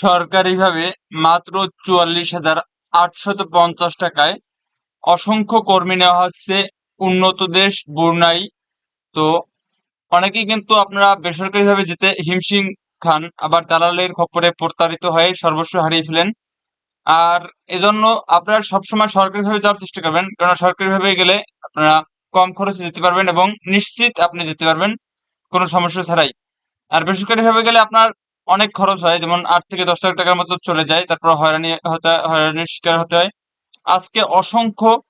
সরকারিভাবে মাত্র চুয়াল্লিশ হাজার আটশত পঞ্চাশ টাকায় অসংখ্য কর্মী নেওয়া হচ্ছে। উন্নত দেশ, ব্রুনাই। তো অনেকেই কিন্তু আপনারা বেসরকারিভাবে যেতে হিমশিম খান, আবার দালালের খপ্পরে প্রতারিত হয়ে সর্বস্ব হারিয়ে ফেলেন। আর এজন্য আপনারা সবসময় সরকারিভাবে যাওয়ার চেষ্টা করবেন কারণ সরকারিভাবে গেলে আপনারা কম খরচে যেতে পারবেন এবং নিশ্চিত আপনি যেতে পারবেন, কোনো সমস্যা ছাড়াই। আর বেসরকারিভাবে গেলে আপনার অনেক খরচ হয়, যেমন আট থেকে দশ লাখ টাকার মতো চলে যায়, তারপর হয়রানি হতে হয়রানির শিকার হতে হয়। আজকে অসংখ্য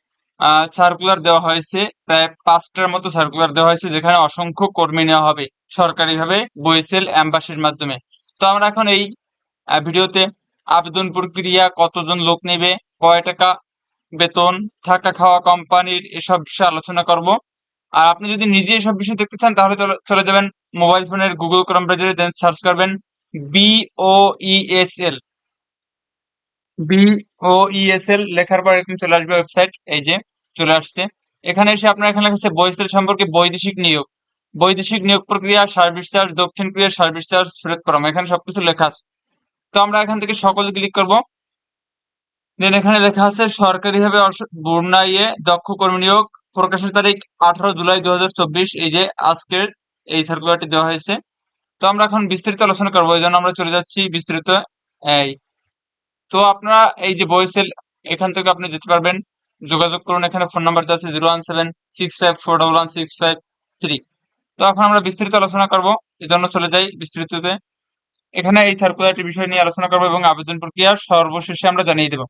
সার্কুলার দেওয়া হয়েছে, প্রায় পাঁচটার মতো সার্কুলার দেওয়া হয়েছে, যেখানে অসংখ্য কর্মী নেওয়া হবে, সরকারিভাবে বইসেল অ্যাম্বাসির মাধ্যমে। তো আমরা এখন এই ভিডিওতে আবেদন প্রক্রিয়া, কতজন লোক নেবে, কয় টাকা বেতন, থাকা খাওয়া কোম্পানির এসব বিষয়ে আলোচনা করব। আর আপনি যদি নিজে এসব বিষয় দেখতে চান, তাহলে চলে- চলে যাবেন মোবাইল ফোনের গুগল ক্রোম ব্রাউজারে দেন সার্চ করবেন বিওইএসএল বিওইএসএল লেখার পর এরকম চলে আসবে ওয়েবসাইট এই যে চলে আসছে। এখানে এসে আপনার এখানে লেখা আছে বৈসেল সম্পর্কে বৈদেশিক নিয়োগ। বৈদেশিক নিয়োগ প্রক্রিয়া সার্ভিস চার্জ দক্ষিণ সার্ভিস চার্জ ফেরত করাম এখানে সবকিছু লেখা আছে। তো আমরা এখান থেকে সকল ক্লিক করব। দেন এখানে লেখা আছে, সরকারিভাবে বুর্নাইয়ে দক্ষ কর্মী নিয়োগ প্রকাশের তারিখ আঠারো জুলাই দু হাজার চব্বিশ। এই যে আজকের এই সার্কুলারটি দেওয়া হয়েছে। তো আমরা এখন বিস্তারিত আলোচনা করব, এই জন্য আমরা চলে যাচ্ছি বিস্তারিত এই। তো আপনারা এই যে বইসেল এখান থেকে আপনি যেতে পারবেন। যোগাযোগ করুন, এখানে ফোন নাম্বার আছে zero one seven six five four double one six five three তো এখন আমরা বিস্তারিত আলোচনা করব, এই জন্য চলে যাই বিস্তারিততে। এখানে এই সার্কুলারটি বিষয় নিয়ে আলোচনা করব এবং আবেদন প্রক্রিয়া সর্বশেষে আমরা জানিয়ে দেব।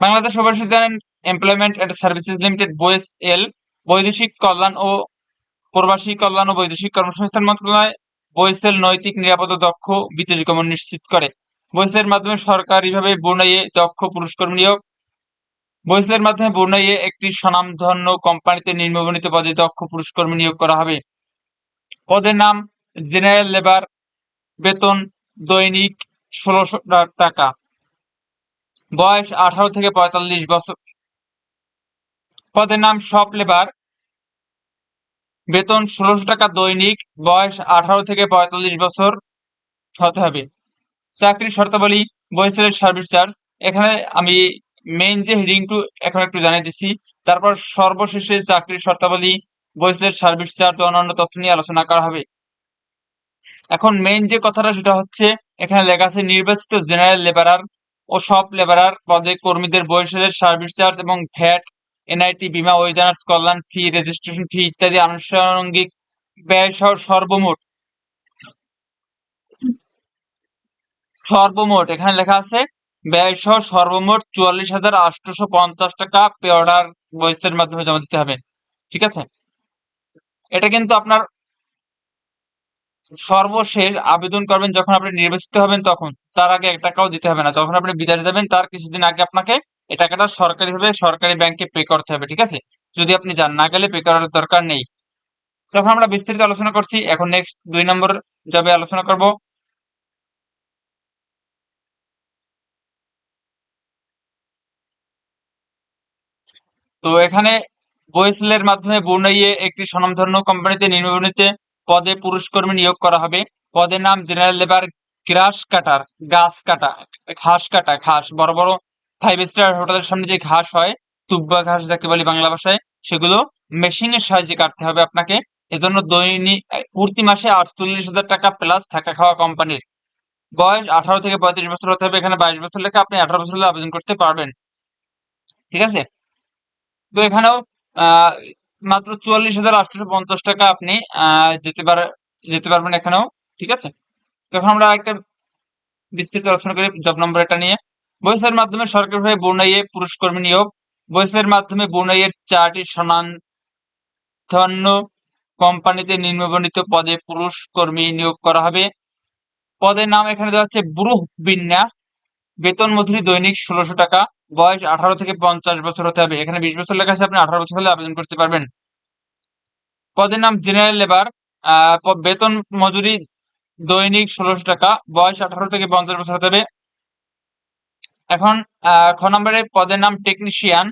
Bangladesh overseas and employment and services limited বয়েস এল, বৈদেশিক কল্যাণ ও প্রবাসী কল্যাণ ও বৈদেশিক কর্মসংস্থান মন্ত্রণালয় বয়েসেল নৈতিক নিরাপদ দক্ষ বিদেশ গমন নিশ্চিত করে। বয়েসেলের মাধ্যমে সরকারিভাবে বুনাইয়ে দক্ষ পুরুষ কর্মী নিয়োগ। বয়েসেলের মাধ্যমে বুনাইয়ে একটি স্বনামধন্য কোম্পানিতে নিম্নবর্ণিত পদে দক্ষ পুরুষকর্মী নিয়োগ করা হবে। পদের নাম জেনারেল লেবার, বেতন দৈনিক ষোলোশো টাকা। বয়স আঠারো থেকে পঁয়তাল্লিশ বছর। পদের নাম সব লেবার বেতন ষোলোশো টাকা দৈনিক, বয়স আঠারো থেকে পঁয়তাল্লিশ বছর, হতে হবে। চাকরির শর্তাবলী বয়সের সার্ভিস চার্জ এখানে আমি মেইন যে হেডিং টু, এখন একটু জানিয়ে দিচ্ছি। তারপর সর্বশেষে চাকরির শর্তাবলী বয়সের সার্ভিস চার্জ ও অন্যান্য তথ্য নিয়ে আলোচনা করা হবে। এখন মেইন যে কথাটা, সেটা হচ্ছে, এখানে লেখা আছে, নির্বাচিত জেনারেল লেবারার ও সব লেবারার পদে কর্মীদের বয়সের সার্ভিস চার্জ এবং ভ্যাট এনআইটি, বিমা ওয়েজার্স কল্যাণ ফি রেজিস্ট্রেশন ফি ইত্যাদি আনুষঙ্গিক ব্যয় সহ সর্বমোট সর্বমোট, এখানে লেখা আছে, ব্যয় সহ সর্বমোট চুয়াল্লিশ হাজার আটশোশো পঞ্চাশ টাকা পে অর্ডার বয়সের মাধ্যমে জমা দিতে হবে, ঠিক আছে? এটা কিন্তু আপনার সর্বশেষ আবেদন করবেন যখন আপনি নির্বাচিত হবেন তখন, তার আগে এক টাকাও দিতে হবে না, যখন আপনি বিদেশ যাবেন, তার কিছুদিন আগে আপনাকে এই টাকাটা সরকারিভাবে সরকারি ব্যাংকে পে করতে হবে, ঠিক আছে? যদি আপনি যান, না গেলে পে করার দরকার নেই। তখন আমরা বিস্তারিত আলোচনা করছি। এখন নেক্সট দুই নম্বর যাবে আলোচনা করব। তো এখানে বয়েসেলের মাধ্যমে বুনাইয়ে একটি স্বনামধন্য কোম্পানিতে নিম্নবর্ণিত পদে পুরুষ কর্মী নিয়োগ করা হবে। পদের নাম জেনারেল লেবার গ্রাস কাটার, গাছ কাটা, ঘাস কাটা, ঘাস, বড় বড় ফাইভ স্টার হোটেলের সামনে যে ঘাস হয়, তুব্বা ঘাস যাকে বলি বাংলা ভাষায়, সেগুলো মেশিনের সাহায্যে কাটতে হবে আপনাকে। এজন্য দৈনিক, প্রতি মাসে আটচল্লিশ হাজার টাকা প্লাস থাকা খাওয়া কোম্পানির বয়স আঠারো থেকে পঁয়ত্রিশ বছর হতে হবে, এখানে বাইশ বছর লেখা আপনি আঠারো বছর হলে আবেদন করতে পারবেন। ঠিক আছে? তো এখানেও মাত্র চুয়াল্লিশ হাজার আটশোশো পঞ্চাশ টাকা আপনি যেতে পার, যেতে পারবেন এখানেও। ঠিক আছে? তো এখন আমরা একটা বিস্তৃত আলোচনা করি জব নম্বর এটা নিয়ে। বয়সের মাধ্যমে সরকারিভাবে পুরুষ কর্মী নিয়োগ বয়সের মাধ্যমে বুনাইয়ের চারটি স্বনামধন্য কোম্পানিতে নিম্নবর্ণিত পদে পুরুষ কর্মী নিয়োগ করা হবে। পদের নাম এখানে দেওয়া হচ্ছে ব্রুহ বিন্যা। বেতন মজুরি দৈনিক ষোলোশো টাকা। বয়স আঠারো থেকে পঞ্চাশ বছর হতে হবে। এখানে বিশ বছর লেখা আছে। আপনি আঠারো বছর হলে আবেদন করতে পারবেন। পদের নাম জেনারেল লেবার। বেতন মজুরি দৈনিক ষোলোশো টাকা। বয়স আঠারো থেকে পঞ্চাশ বছর হতে হবে। এখন খ নম্বরে পদের নাম টেকনিশিয়ান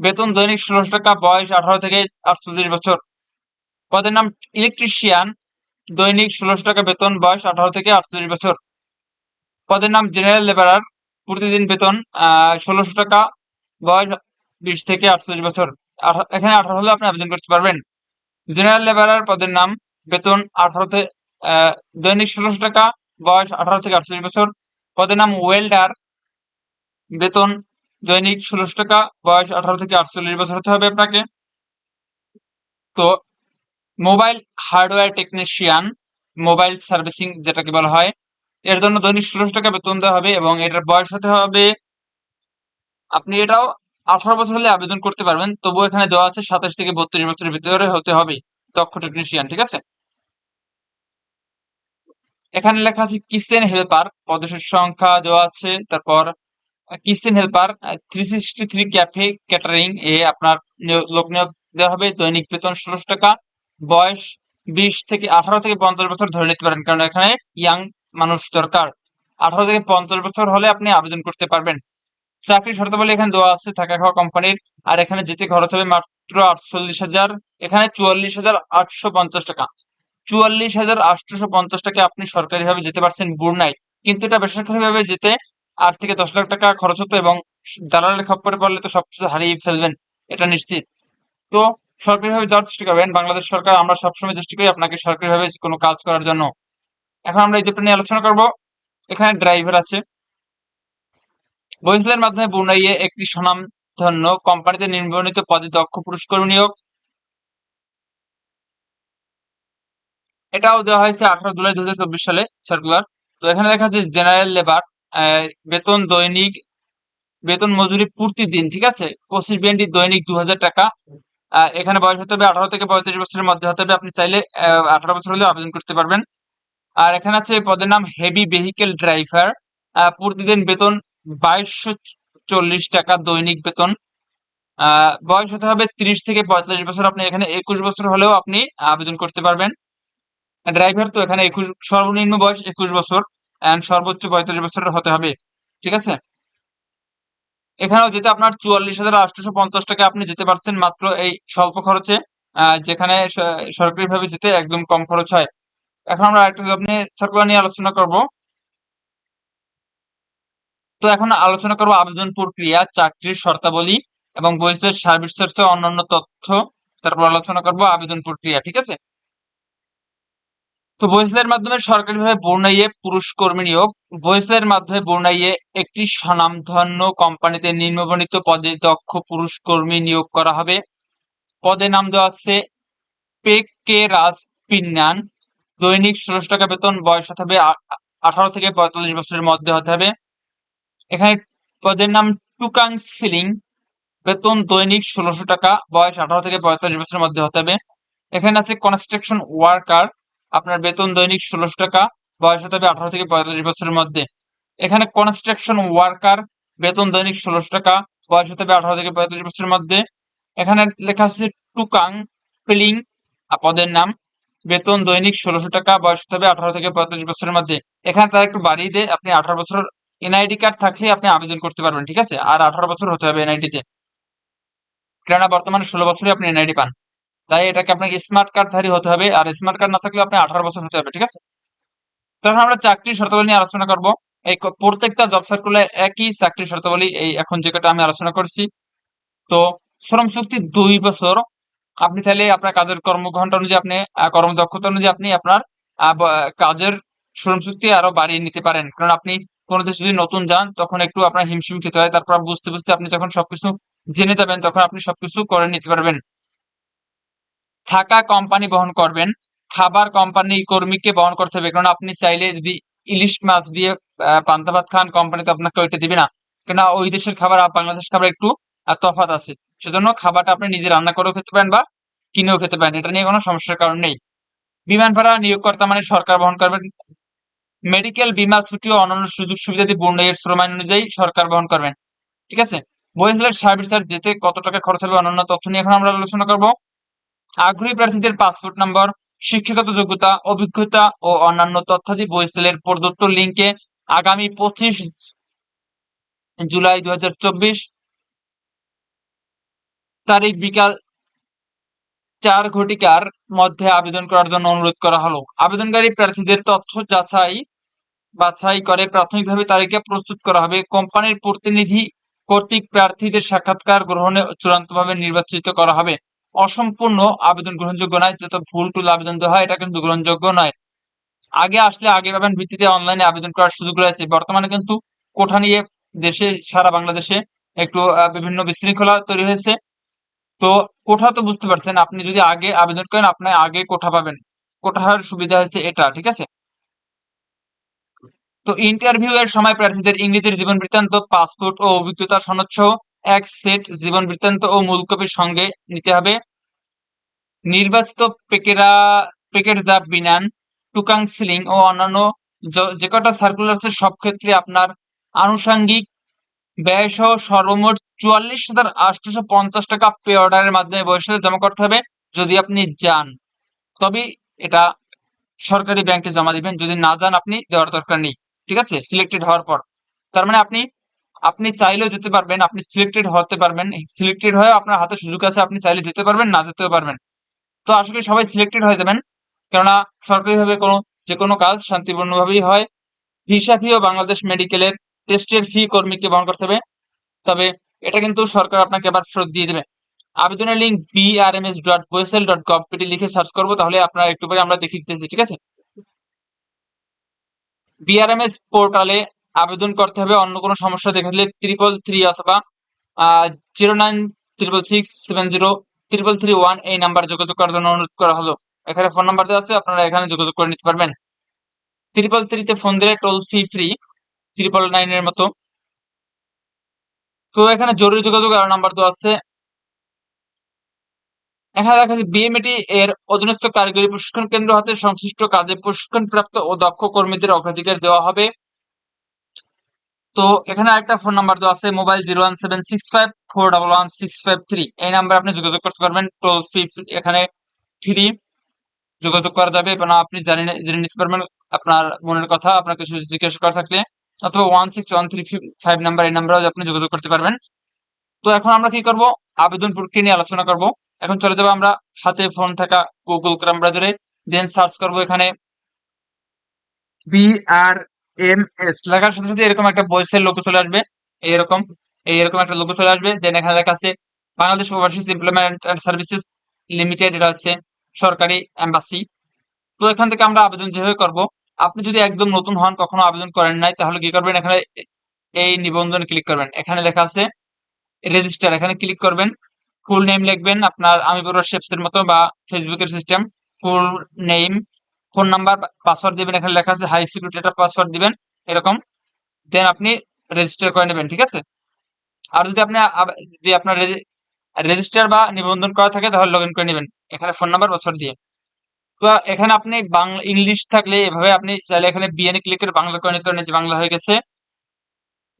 বেতন দৈনিক ষোলোশো টাকা, বয়স আঠারো থেকে আটচল্লিশ বছর। পদের নাম ইলেকট্রিশিয়ান দৈনিক ষোলোশো টাকা বেতন, বয়স আঠারো থেকে আটচল্লিশ বছর। পদের নাম জেনারেল লেবারার প্রতিদিন বেতন ষোলোশো টাকা, বয়স বিশ থেকে আটচল্লিশ বছর। এখানে আঠারো হলে আপনি আবেদন করতে পারবেন। জেনারেল লেবারার পদের নাম বেতন আঠারোতে দৈনিক ষোলোশো টাকা, বয়স আঠারো থেকে আটচল্লিশ বছর। পদের নাম ওয়েল্ডার বেতন দৈনিক ষোলোশো টাকা, বয়স আঠারো থেকে আটচল্লিশ বছর হতে হবে আপনাকে। তো, mobile hardware technician, mobile servicing যেটাকে বলা হয়, এর জন্য দৈনিক ষোলোশো টাকা বেতন দেওয়া হবে এবং এটার বয়স হতে হবে, আপনি এটাও আঠারো বছর হলে আবেদন করতে পারবেন, তবুও এখানে দেওয়া আছে সাতাশ থেকে বত্রিশ বছরের ভিতরে হতে হবে, দক্ষ টেকনিশিয়ান, ঠিক আছে? এখানে লেখা আছে কিচেন হেল্পার পদের সংখ্যা দেওয়া আছে, তারপর kitchen helper three sixty three café catering এ আপনার লোক নিয়োগ দেওয়া হবে, দৈনিক বেতন ষোলোশো টাকা। বয়স বিশ থেকে আঠারো থেকে পঞ্চাশ বছর ধরে নিতে পারেন, কারণ এখানে ইয়াং মানুষ দরকার। আঠারো থেকে পঞ্চাশ বছর হলে আপনি আবেদন করতে পারবেন। চাকরির শর্তাবলী এখানে দেওয়া আছে, থাকা খাওয়া কোম্পানির আর এখানে যেতে খরচ হবে মাত্র আটচল্লিশ হাজার, এখানে চুয়াল্লিশ হাজার আটশো পঞ্চাশ টাকা। চুয়াল্লিশ হাজার আটশোশো পঞ্চাশ টাকা আপনি সরকারি ভাবে যেতে পারছেন বুড়নাই কিন্তু এটা বেসরকারি ভাবে যেতে আট থেকে দশ লাখ টাকা খরচ হতো এবং দালালের খপ্পরে পড়লে তো সবকিছু হারিয়ে ফেলবেন, এটা নিশ্চিত। তো সরকারি ভাবে যাওয়ার চেষ্টা করবেন, বাংলাদেশ সরকার, আমরা সবসময় চেষ্টা করি আপনাকে সরকারি ভাবে কোনো কাজ করার জন্য। এখন আমরা এই জবটা নিয়ে আলোচনা করব। এখানে ড্রাইভার আছে। বহিষ্কারের মাধ্যমে বুনাইয়ে একটি স্বনামধন্য কোম্পানিতে নির্বাচিত পদে দক্ষ পুরুষ কর্মী নিয়োগ। এটাও দেওয়া হয়েছে আঠারো জুলাই দু হাজার চব্বিশ সালে সার্কুলার তো এখানে দেখা যাচ্ছে জেনারেল লেবার বেতন দৈনিক, বেতন মজুরি প্রতিদিন ঠিক আছে? পঁচিশ বিএনডি দৈনিক দু টাকা। এখানে বয়স হতে হবে আঠারো থেকে পঁয়ত্রিশ বছরের মধ্যে হতে হবে। আপনি চাইলে আঠারো বছর হলে আবেদন করতে পারবেন। আর এখানে আছে পদের নাম হেভি ভেহিকেল ড্রাইভার। প্রতিদিন বেতন বাইশশো চল্লিশ টাকা দৈনিক বেতন। বয়স হতে হবে তিরিশ থেকে পঁয়তাল্লিশ বছর। আপনি এখানে একুশ বছর হলেও আপনি আবেদন করতে পারবেন। ড্রাইভার তো এখানে একুশ, সর্বনিম্ন বয়স একুশ বছর। এন্ড সর্বোচ্চ পঁয়তাল্লিশ বছরের হতে হবে, ঠিক আছে? এখানেও যেতে আপনার চুয়াল্লিশ হাজার আটশোশো পঞ্চাশ টাকা আপনি যেতে পারছেন মাত্র এই স্বল্প খরচে যেখানে সরকারি ভাবে যেতে একদম কম খরচ হয়। এখন আমরা একটা আপনি সার্কুলার নিয়ে আলোচনা করব। তো এখন আলোচনা করব আবেদন প্রক্রিয়া, চাকরির শর্তাবলী এবং বহিষ্কার সার্ভিস অন্যান্য তথ্য। তারপর আলোচনা করব আবেদন প্রক্রিয়া, ঠিক আছে? তো বহিষ্কারের মাধ্যমে সরকারিভাবে বর্ণাইয়ে পুরুষ কর্মী নিয়োগ। বহিষ্কারের মাধ্যমে বর্ণাইয়ে একটি স্বনামধন্য কোম্পানিতে নিম্নবর্ণিত পদে দক্ষ পুরুষ কর্মী নিয়োগ করা হবে। পদে নাম দেওয়া আছে পেক কে রাজ পিন্নান। দৈনিক ষোলোশো টাকা বেতন বয়স হতে হবে আঠারো থেকে পঁয়তাল্লিশ বছরের মধ্যে হতে হবে। এখানে পদের নাম টুকাং সিলিং। বেতন দৈনিক ষোলোশো টাকা, বয়স আঠারো থেকে পঁয়তাল্লিশ বছরের মধ্যে হতে হবে। এখানে আছে কনস্ট্রাকশন ওয়ার্কার। আপনার বেতন দৈনিক ষোলোশো টাকা, বয়স হতে হবে আঠারো থেকে পঁয়তাল্লিশ বছরের মধ্যে। এখানে কনস্ট্রাকশন ওয়ার্কার বেতন দৈনিক ষোলোশো টাকা, বয়স হতে হবে আঠারো থেকে পঁয়তাল্লিশ বছরের মধ্যে। এখানে লেখা আছে টুকাং পিলিং পদের নাম। বেতন দৈনিক ষোলোশো টাকা, বয়স হতে হবে আঠারো থেকে পঁয়তাল্লিশ বছরের মধ্যে। এখানে তার একটু বাড়িয়ে দিয়ে আপনি আঠারো বছর এনআইডি কার্ড থাকলে আপনি আবেদন করতে পারবেন, ঠিক আছে? আর আঠারো বছর হতে হবে এনআইডি তে। কেননা বর্তমানে ষোলো বছরে আপনি এনআইডি পান। তাই এটাকে আপনাকে স্মার্ট কার্ড ধারী হতে হবে। আর স্মার্ট কার্ড না থাকলে আপনি আঠারো বছর হতে হবে, ঠিক আছে? তখন আমরা চাকরির শর্তাবলী নিয়ে আলোচনা করব। এই প্রত্যেকটা জব সার্কুলে একই চাকরির শর্তাবলী এই এখন যে আমি আলোচনা করছি। তো শ্রম চুক্তি দুই বছর। আপনি চাইলে আপনার কাজের কর্মঘন্টা অনুযায়ী আপনি কর্মদক্ষতা অনুযায়ী আপনি আপনার কাজের শ্রম চুক্তি আরও বাড়িয়ে নিতে পারেন। কারণ আপনি কোনো দেশে যদি নতুন যান, তখন একটু আপনার হিমশিম খেতে হয়। তারপর বুঝতে বুঝতে আপনি যখন সবকিছু জেনে যাবেন, তখন আপনি সবকিছু করে নিতে পারবেন। থাকা কোম্পানি বহন করবেন, খাবার কোম্পানি কর্মীকে বহন করতে হবে। কারণ আপনি চাইলে যদি ইলিশ মাছ দিয়ে পান্তা ভাত খান কোম্পানি তো আপনাকে ওইটা দিবে না। কেননা ওই দেশের খাবার আর বাংলাদেশের খাবার একটু তফাত আছে। সেজন্য খাবারটা আপনি নিজে রান্না করেও খেতে পারেন বা কিনেও খেতে পারেন। এটা নিয়ে কোনো সমস্যার কারণ নেই। বিমান ভাড়া নিয়োগকর্তা মানে সরকার বহন করবেন। মেডিকেল বীমা ছুটি ও অন্যান্য সুযোগ সুবিধা দিয়ে বন্ডের শ্রম আইন অনুযায়ী সরকার বহন করবেন। ঠিক আছে? বহিষ্কার সার্ভিস চার্জ যেতে কত টাকা খরচ হবে অন্যান্য তথ্য নিয়ে এখন আমরা আলোচনা করব। আগ্রহী প্রার্থীদের পাসপোর্ট নম্বর, শিক্ষাগত যোগ্যতা, অভিজ্ঞতা ও অন্যান্য তথ্যাদি বইসেলের প্রদত্ত লিঙ্কে আগামী পঁচিশ জুলাই দু তারিখ বিকাল চার ঘটিকার মধ্যে আবেদন করার জন্য অনুরোধ করা হলো। আবেদনকারী প্রার্থীদের তথ্য যাচাই বাছাই করে প্রাথমিকভাবে তালিকা প্রস্তুত করা হবে। কোম্পানির প্রতিনিধি কর্তৃক প্রার্থীদের সাক্ষাৎকার গ্রহণে চূড়ান্তভাবে নির্বাচিত করা হবে। অসম্পূর্ণ আবেদন গ্রহণযোগ্য নয়, যত ভুল টুল আবেদন দেওয়া হয়, এটা কিন্তু গ্রহণযোগ্য নয়। আগে আসলে আগে পাবেন ভিত্তিতে অনলাইনে আবেদন করার সুযোগ রয়েছে। বর্তমানে কিন্তু কোঠা নিয়ে দেশে, সারা বাংলাদেশে একটু বিভিন্ন বিশৃঙ্খলা তৈরি হয়েছে। তো কোঠা তো বুঝতে পারছেন, আপনি যদি আগে আবেদন করেন, আপনি আগে কোঠা পাবেন। কোঠার সুবিধা হচ্ছে এটা, ঠিক আছে? তো ইন্টারভিউ এর সময় প্রার্থীদের ইংরেজির জীবন বৃত্তান্ত, পাসপোর্ট ও অভিজ্ঞতা সনদ সহ এক সেট জীবন বৃত্তান্ত ও মূল কপির সঙ্গে নিতে হবে। নির্বাচিত পেকেরা প্যাকেট যা বিনান, টুকাং সিলিং ও অন্যান্য যে কটা সার্কুলার আছে, সব ক্ষেত্রে আপনার আনুষঙ্গিক ব্যয় সহ সর্বমোট চুয়াল্লিশ হাজার আটশোশো পঞ্চাশ টাকা পে অর্ডারের মাধ্যমে বয়সে জমা করতে হবে, যদি আপনি যান। তবে এটা সরকারি ব্যাংকে জমা দিবেন, যদি না যান আপনি দেওয়ার দরকার নেই, ঠিক আছে? সিলেক্টেড হওয়ার পর। তার মানে আপনি আপনি চাইলেও যেতে পারবেন, আপনি সিলেক্টেড হতে পারবেন। সিলেক্টেড হয়ে আপনার হাতে সুযোগ আছে, আপনি চাইলে যেতে পারবেন, না যেতেও পারবেন। তো আশা করি সবাই সিলেক্টেড হয়ে যাবেন। কেননা সরকারিভাবে কোনো, যে কোনো কাজ শান্তিপূর্ণভাবেই হয়। ভিসা ফি ও বাংলাদেশ মেডিকেলের টেস্টের ফি কর্মীকে বহন করতে হবে। তবে এটা কিন্তু সরকার আপনাকে আবার ফেরত দিয়ে দেবে। আবেদনের link B R M S dot ওয়েসেল dot gov P T লিখে সার্চ করব, তাহলে আপনারা একটু পরে আমরা দেখিয়ে দিতেছি, ঠিক আছে? বিআরএমএস পোর্টালে আবেদন করতে হবে। অন্য কোনো সমস্যা দেখা দিলে ত্রিপল থ্রি অথবা zero nine triple six seven zero triple three one এই নাম্বার যোগাযোগ করার জন্য অনুরোধ করা হলো। এখানে ফোন নাম্বার দেওয়া আছে, আপনারা এখানে যোগাযোগ করে নিতে পারবেন। ত্রিপল থ্রিতে ফোন দিলে টোল ফ্রি ফ্রি ত্রিপল নাইনের মতো। তো এখানে জরুরি যোগাযোগ আরও নাম্বার দেওয়া আছে। এখানে দেখা যাচ্ছে বিএমএটি এর অধীনস্থ কারিগরি প্রশিক্ষণ কেন্দ্র হাতে সংশ্লিষ্ট কাজে প্রশিক্ষণ প্রাপ্ত ও দক্ষ কর্মীদের অগ্রাধিকার দেওয়া হবে। তো এখানে আরেকটা ফোন নাম্বার দেওয়া আছে mobile zero one seven six five four double one six five three এই নাম্বার আপনি যোগাযোগ করতে পারবেন টোল ফ্রি এখানে ফ্রি যোগাযোগ করা যাবে। এবং আপনি জানি জেনে নিতে পারবেন আপনার মনের কথা আপনার কিছু জিজ্ঞাসা করা থাকলে। অথবা one six one three five number এই নাম্বারেও আপনি যোগাযোগ করতে পারবেন। তো এখন আমরা কি করব? আবেদন প্রক্রিয়া নিয়ে আলোচনা করব। এখন চলে যাব আমরা হাতে ফোন থাকা গুগল ক্রাম ব্রাউজারে দেন সার্চ করব এখানে বি আর এম এস, লেখার সাথে সাথে এরকম একটা ভয়েসের লোগো চলে আসবে এরকম এরকম একটা লোগো চলে আসবে দেন এখানে লেখা আছে, Bangladesh overseas employment and services limited এটা হচ্ছে সরকারি এম্বাসি তো এখান থেকে আমরা আবেদন যেভাবে করব, আপনি যদি একদম নতুন হন, কখনো আবেদন করেন নাই, তাহলে কি করবেন? এখানে এই নিবন্ধন ক্লিক করবেন। এখানে লেখা আছে রেজিস্টার এখানে ক্লিক করবেন। ফুল নেম লিখবেন, আপনার আমি বড় শেপস এর মতো বা ফেসবুকের system full name phone number, password দিবেন, এখানে লেখা আছে হাই সিকিউরিটি একটা পাসওয়ার্ড দিবেন, এরকম। দেন আপনি রেজিস্টার করে নেবেন, ঠিক আছে? আর যদি আপনি যদি আপনার রেজিস্টার বা নিবন্ধন করা থাকে, তাহলে লগ ইন করে নেবেন, এখানে ফোন নাম্বার পাসওয়ার্ড দিয়ে। তো এখানে আপনি বাংলা ইংলিশ থাকলে এভাবে আপনি চাইলে এখানে বিএনএ ক্লিক করে বাংলা করে নিতে যে বাংলা হয়ে গেছে।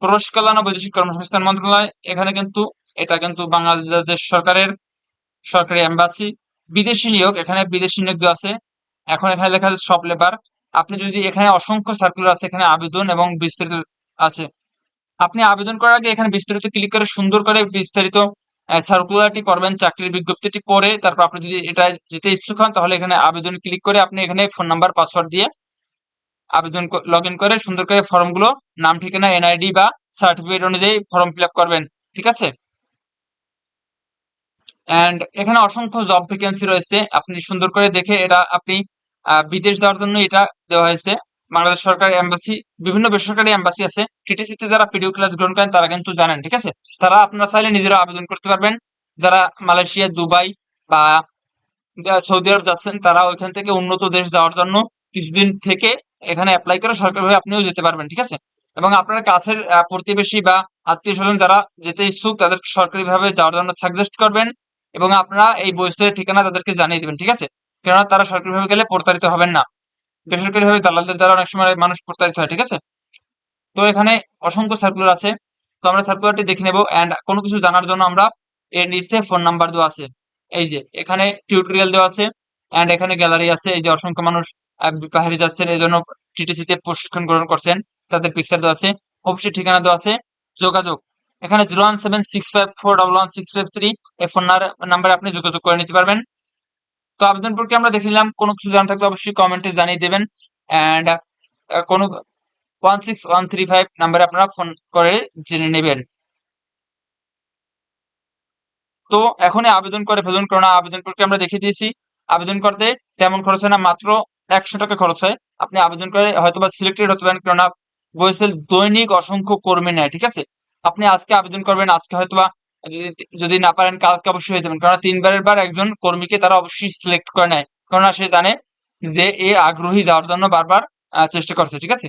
প্রবেশ কল্যাণ ও বৈদেশিক কর্মসংস্থান মন্ত্রণালয়, এখানে কিন্তু, এটা কিন্তু বাংলাদেশ সরকারের, সরকারি এম্বাসি বিদেশি নিয়োগ, এখানে বিদেশি নিয়োগ আছে। এখন এখানে লেখা আছে সব লেবার। আপনি যদি এখানে অসংখ্য সার্কুলার আছে, এখানে আবেদন এবং বিস্তারিত আছে। আপনি আবেদন করার আগে এখানে বিস্তারিত ক্লিক করে সুন্দর করে বিস্তারিত সার্কুলারটি পড়বেন, চাকরির বিজ্ঞপ্তিটি পড়ে তারপর আপনি যদি এটা যেতে ইচ্ছুক হন, তাহলে এখানে আবেদন ক্লিক করে আপনি এখানে ফোন নাম্বার পাসওয়ার্ড দিয়ে আবেদন লগ ইন করে সুন্দর করে ফর্মগুলো নাম, ঠিকানা এনআইডি বা সার্টিফিকেট অনুযায়ী ফর্ম ফিল করবেন। ঠিক আছে? এন্ড এখানে অসংখ্য জব ভ্যাকেন্সি রয়েছে। আপনি সুন্দর করে দেখে এটা আপনি বিদেশ দেওয়ার জন্য এটা দেওয়া হয়েছে। বাংলাদেশ সরকারি এম্বাসি বিভিন্ন বেসরকারি এম্বাসি আছে। টিটিসিতে যারা পিডিও ক্লাস গ্রহণ করেন, তারা কিন্তু জানেন, ঠিক আছে? তারা আপনারা চাইলে নিজেরা আবেদন করতে পারবেন। যারা মালয়েশিয়া, দুবাই বা সৌদি আরব যাচ্ছেন, তারা ওইখান থেকে উন্নত দেশ যাওয়ার জন্য কিছুদিন থেকে এখানে অ্যাপ্লাই করে সরকারিভাবে আপনিও যেতে পারবেন, ঠিক আছে? এবং আপনার কাছের প্রতিবেশী বা আত্মীয় স্বজন যারা যেতে ইচ্ছুক তাদের সরকারিভাবে যাওয়ার জন্য সাজেস্ট করবেন। এবং আপনারা এই বইস্তের ঠিকানা তাদেরকে জানিয়ে দিবেন, ঠিক আছে? কেননা তারা সরকারিভাবে গেলে প্রতারিত হবেন না। বেসরকারিভাবে দালালদের দ্বারা অনেক সময় মানুষ প্রতারিত হয়, ঠিক আছে? তো এখানে অসংখ্য সার্কুলার আছে। তো আমরা সার্কুলারটি দেখে নেব এন্ড কোনো কিছু জানার জন্য আমরা এর নিচে ফোন নাম্বার দেওয়া আছে। এই যে, এখানে টিউটোরিয়াল দেওয়া আছে এন্ড এখানে গ্যালারি আছে। এই যে অসংখ্য মানুষ বাইরে যাচ্ছেন, এই জন্য টিটিসি তে প্রশিক্ষণ গ্রহণ করছেন। তাদের পিকচার দেওয়া আছে। অফিসের ঠিকানা দেওয়া আছে। যোগাযোগ। এখানে zero one seven six five four double one six five three, এই ফোন নাম্বারে আপনি যোগাযোগ করে নিতে পারবেন। তো আবেদন প্রক্রিয়া আমরা দেখে নিলাম, কোনো কিছু জানা থাকলে অবশ্যই কমেন্টে জানিয়ে দেবেন। এন্ড কোনো one six one three five নাম্বারে আপনারা ফোন করে জেনে নেবেন। তো এখনই আবেদন করে ফেলুন কারণ আবেদন প্রক্রিয়া আমরা দেখিয়ে দিয়েছি। আবেদন করতে তেমন খরচ হয় না, মাত্র একশো টাকা খরচ হয়। আপনি আবেদন করে হয়তোবা সিলেক্টেড হতে পারেন, কেননা বইসেল দৈনিক অসংখ্য কর্মী নেয়, ঠিক আছে? আপনি আজকে আবেদন করবেন, আজকে হয়তোবা যদি যদি না পারেন, কালকে অবশ্যই হয়ে যাবেন কারণ তিনবারের বার একজন কর্মীকে তারা অবশ্যই সিলেক্ট করে নেয়। কেননা সে জানে যে এ আগ্রহী যাওয়ার জন্য বারবার চেষ্টা করছে, ঠিক আছে?